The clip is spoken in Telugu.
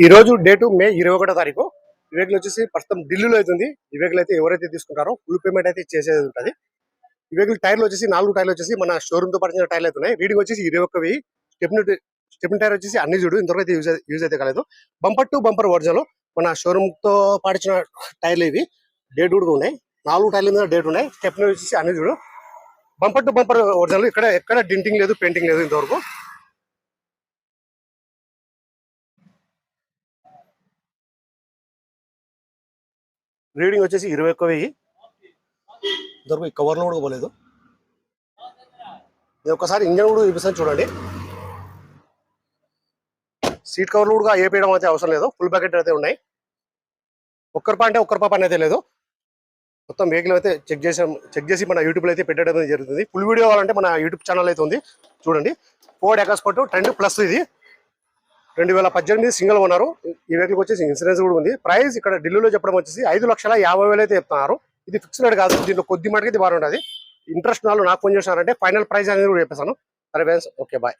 ఈ రోజు డేటు మే ఇరవై ఒకటో తారీఖు. ఈ వెహికల్ వచ్చేసి ప్రస్తుతం ఢిల్లీలో అవుతుంది. ఈ వెహికల్ అయితే ఎవరైతే తీసుకుంటారో ఫుల్ పేమెంట్ అయితే చేసేది ఉంటుంది. ఈ వెహికల్ టైర్లు వచ్చేసి నాలుగు టైర్లు వచ్చేసి మన షోరూమ్తో పడిన టైర్లు అయితే ఉన్నాయి. రీడింగ్ వచ్చేసి ఇరవై ఒక్కవి స్టెప్ని స్టెప్ని టైర్ వచ్చేసి అన్ని చూడు ఇంతవరకు అయితే యూజ్ యూజ్ అయితే కాలేదు. బంపర్ టు బంపర్ ఒరిజినల్ మన షోరూమ్తో టైర్లు ఇవి. డేట్ కూడా ఉన్నాయి. నాలుగు టైర్ల మీద డేట్ ఉన్నాయి. స్టెప్ని వచ్చేసి అన్ని చూడు. బంపర్ టు బంపర్ ఒరిజినల్ ఇక్కడ ఎక్కడ డింటింగ్ లేదు పెయింటింగ్ లేదు ఇంతవరకు. రీడింగ్ వచ్చేసి ఇరవై ఒక్క వెయ్యి. దొరకు ఈ కవర్లో కూడా పోలేదు ఇది ఒకసారి ఇంజన్ కూడా చూపిస్తాను చూడండి. సీట్ కవర్లు కూడా ఏపీయడం అయితే అవసరం లేదు. ఫుల్ ప్యాకెట్ అయితే ఉన్నాయి. ఒక్కరి పా అంటే ఒక్కరి పాప అయితే లేదు. మొత్తం వెహికల్ అయితే చెక్ చేసాం. చెక్ చేసి మన యూట్యూబ్లో అయితే పెట్టడం అనేది జరుగుతుంది. ఫుల్ వీడియో కావాలంటే మన యూట్యూబ్ ఛానల్ అయితే ఉంది. చూడండి. ఫోర్డ్ ఎకాస్పోర్ట్ టెన్ ప్లస్ ఇది. రెండు వేల పద్దెనిమిది సింగిల్ ఉన్నారు ఈ వెహికల్ వచ్చేసి ఇన్సూరెన్స్ కూడా ఉంది. ప్రైస్ ఇక్కడ ఢిల్లీలో చెప్పడం వచ్చేసి ఐదు లక్షల యాభై వేలు అయితే చెప్తున్నారు. ఇది ఫిక్స్డ్ రేట్ కాదు. దీంట్లో కొద్ది మాటకి ఇది బాగుంటుంది. ఇంట్రెస్ట్ వాళ్ళు నాకు ఫోన్ చేశారంటే ఫైనల్ ప్రైస్ అనేది కూడా చెప్పేసాను సరే ఓకే బాయ్